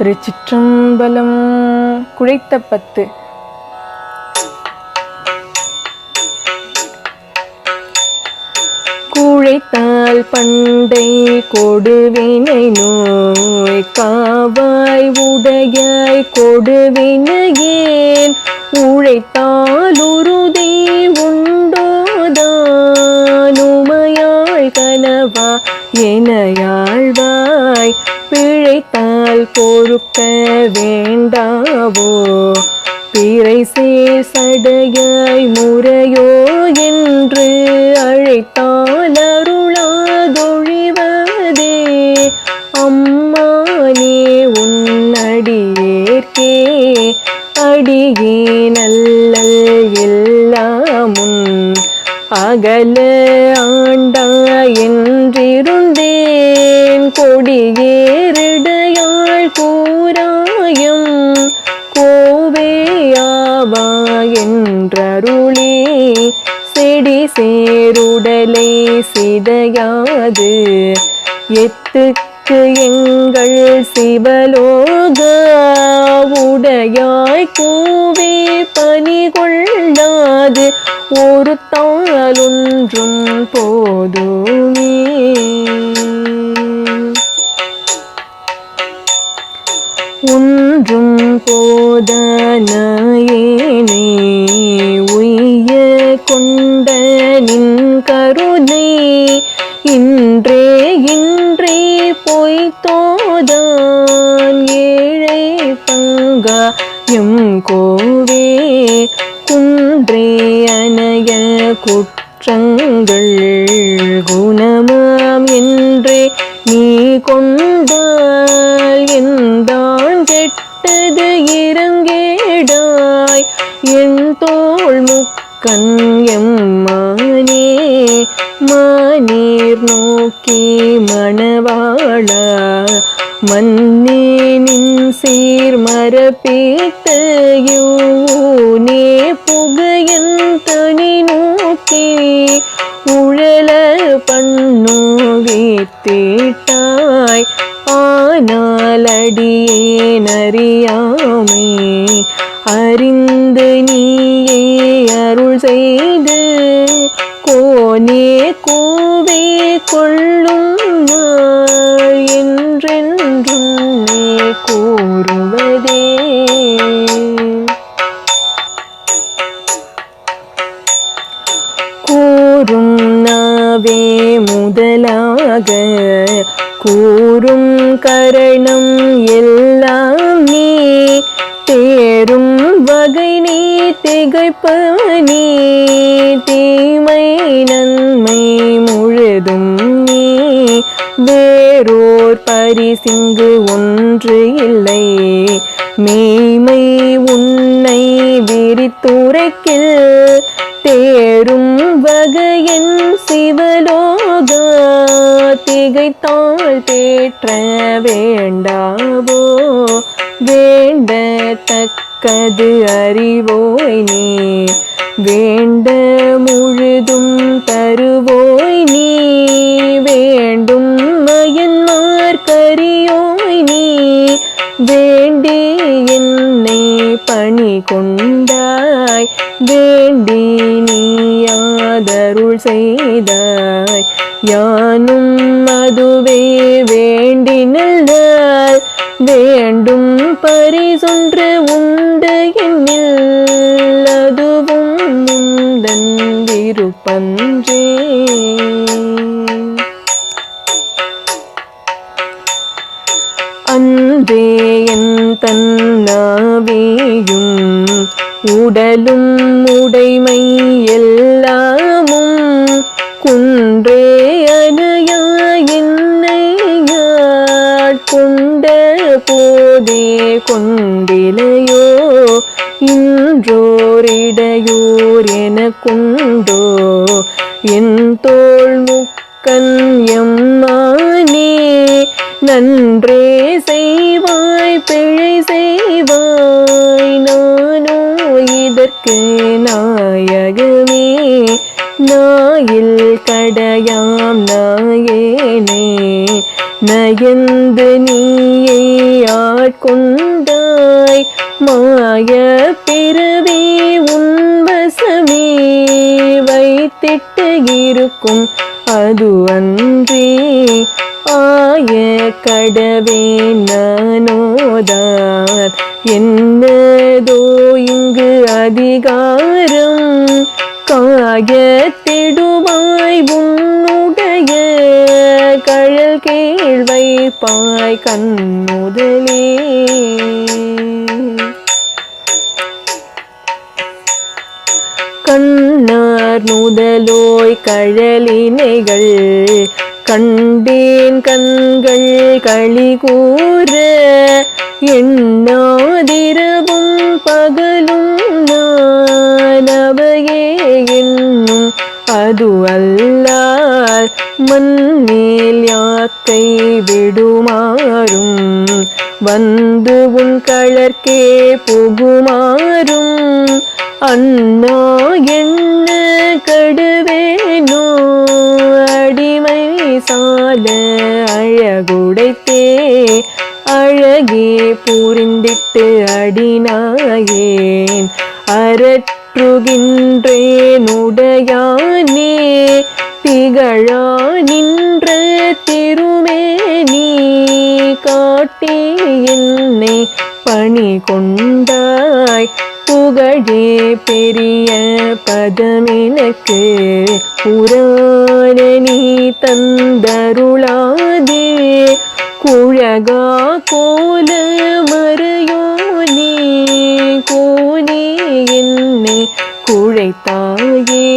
திருச்சிற்றம்பலம் குழைத்த பத்து. குழைத்தால் பண்டை கொடுவினை நோய் காவாய் உடையாய் கொடுவினையேன். உழைத்தால் உறுதி உண்டோதானுமையாள் கனவா என யாழ்வாய் எனையாழ்வாய் பிழைத்தால் பொறுக்க வேண்டாவோ? பிறை சேர் சடையாய் முறையோ என்று அழைத்தால் அருளாதொழிவதே. அம்மானே உன்னடியேற்கே அடியே நல்லல் எல்லாமும் அகல ஆண்ட அருளே செடி சேருடலை சிதையாது. எத்துக்கு எங்கள் சிவலோக உடையாய் கூவே பனி கொள்ளாது. ஒரு தாளொன்றும் போதுமே. ஒன்றும் போதனையே கொண்ட நின் கருணை இன்றே இன்றே பொய்த்தோதான் ஏழை பங்கா எம் கோவே குன்றே அணைய குற்றங்கள் குணமாம் என்றே நீ கொண்டால் எந்தான் கெட்டது இறங்கேடாய் என் தோல் முக்கன் நோக்கி மணவாளா மன்னே நின் சீர் மரப்பீத்த யூனே புகையன் தனி நோக்கி உழல பண்ணோ வீத்தீட்டாய் ஆனால் அடியேன் அறியாமே. அறிந்து நீயே அருள் செய்து கோனே கோ கூறும் நாவே முதலாக கூறும் கரணம் எல்லாம் நீ தேரும் வகை நீ திகைப்பனி தீமை நன்மை முழுதும் நீ வேறோர் பரிசிங்கு ஒன்று இல்லை மேய்மை உன்னை விரித்துரைக்கில் தேரும் வகையின் சிவலோகா திகைத்தாள் தேற்ற வேண்டாவோ? வேண்டத்தக்கது அறிவோய் நீ வேண்ட முழுதும் தருவோய் செய்தாய். யானும் அதுவே வேண்டி வேண்டினால் வேண்டும் பரிசொன்று உண்டு என்னில். அதுவும் முந்தன் விருப்பன்றே. அன்றே என் தன்னாவேயும் உடலும் உடை கொண்டிலையோ? இன்றோரிடையோர் கொண்டோ என் தோல் முக்கன் எம்மானே நன்றே செய்வாய் பிழை செய்வாய் நானோ இதற்கு நாயகமே. நாயில் கடையாம் நாயேனே. நயந்து நீயை ஆட்கொண்டாய் மாய பிறவி உன்வசமே வைத்திட்டு இருக்கும். அது அன்றே ஆய கடவே நானோதான் என்னதோ இங்கு அதிகாரம் காயத்திடுவாய் உன் கீழ் வைப்பாய் கண்முதலே. கண்ணார் முதலோய் கழலினைகள் கண்டேன் கண்கள் களி கூற எண்ணாதிரவும் பகலும் நான் அவையே என்னும் அது அல்ல மண்மேல் யாக்கை விடுமாறும்? வந்து உன் கழற்கே புகுமாறும்? அண்ணா என்ன கடுவேனோ? அடிமை சால அழகுடைத்தே. அழகே புரிந்திட்டு அடினாயேன். அரற்றுகின்றேனுடையானே திகழா நின்ற திருமேனி காட்டி என்னை பணி கொண்டாய். புகழே பெரிய பதமெனக்கு புராண நீ தந்தருளாதே. குழகா கோல மறையோனே கோனே என்னை குழைத்தாயே.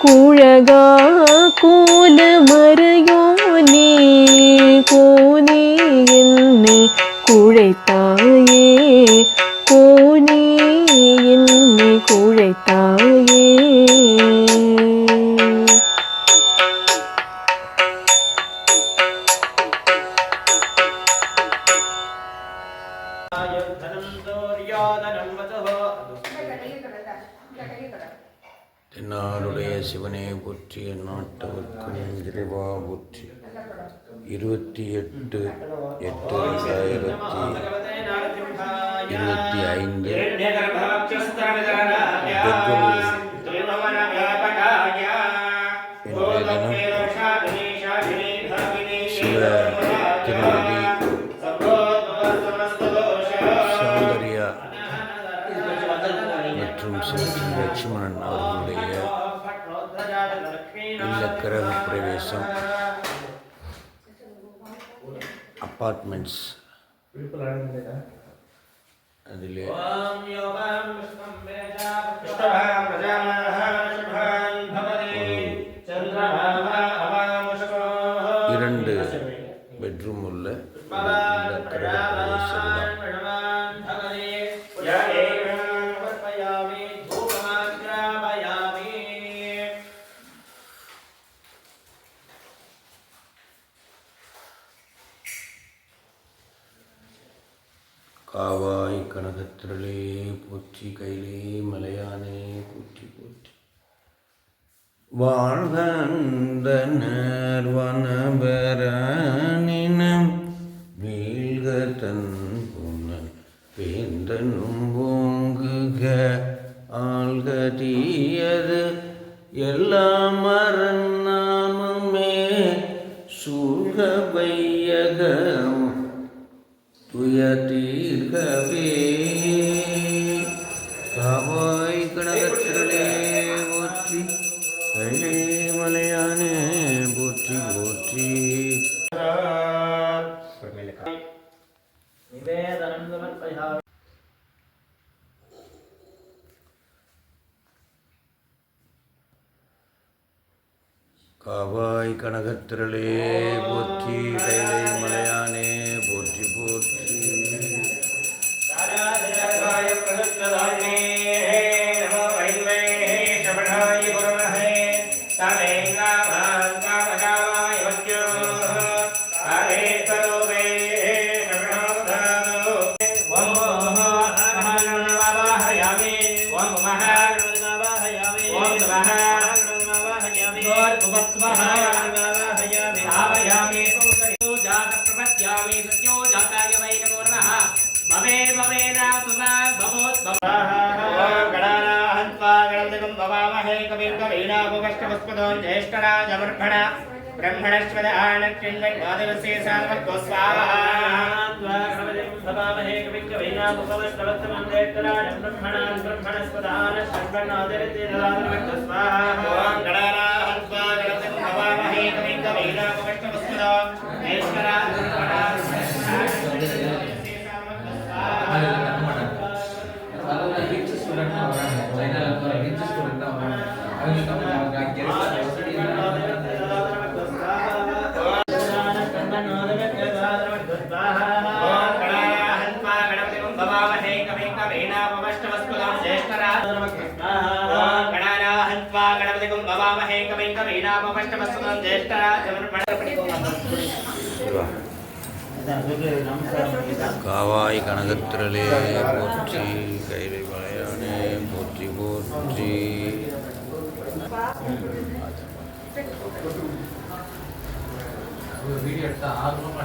குழகா கோல தென்னாடுடைய சிவனே போற்றி நாட்டவர்க்கும் இறைவா போற்றி. இருபத்தி எட்டு எட்டு ரெண்டாயிரத்தி இருபத்தி ஐந்து. சிவ திருமதி சௌந்தர்யா மற்றும் லட்சுமணன் அவர்களுடைய गृह प्रवेश अपार्टमेंट्स अपार्टमेंट अ கனகத்திரளே போற்றி கைலே மலையானே போற்றி போற்றி. வாழ்கந்தனர் வனபரனினம் வீழ்க தன் புனல் வேந்தனும் ஓங்குக. ஆள்கதியது எல்லாம் மறநாமுமே சூழ்க வையகம் துயர்கவே காவாய் கனகத்திரளே போற்றி வெள்ளை மலையானே போற்றி போற்றி. காவாய் கனகத்திரளே போற்றி கைலை மலையானே போற்றி స్వస్మదో జ్యేష్ఠరాజమర్భణ బ్రహ్మణస్వద ఆనక్ష్మిన్వైవాదవసే సామత్వ స్వాహే కవికవైనాపవస్తవత్తమందేత్తరాజం బ్రహ్మణాం బ్రహ్మణస్వదాన శర్వణాదరితే దదాదరవత్వ స్వాహ గణానాహం స్వాగతం భవామహే కవికవైనాపవస్తవస్తదో జ్యేష్ఠరాజమర్భణ காவாய் கனகத்திரளே போற்றி கைலை மலையானே போற்றி போற்றி. வீடியோ எடுத்தா ஆர்வமா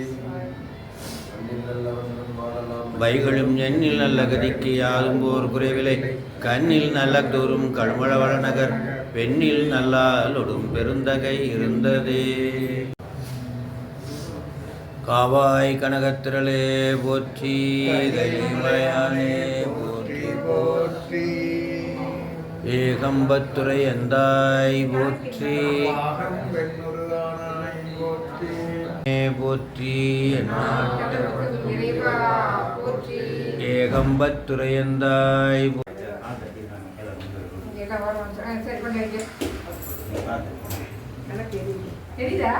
வைகளும் எண்ணில் நல்ல கதிக்கு யாரும் போர் குறைவிலை கண்ணில் நல்ல தோறும் கழுமழவள நகர் பெண்ணில் நல்லாலொடும் பெருந்தகை இருந்ததே. காவாய் கனகத்திரளே போற்றி கைமலையானே போற்றி போற்றி. ஏகம்பத்துறை எந்தாய் போற்றி. போற்றி வைக்க தெரியுதா.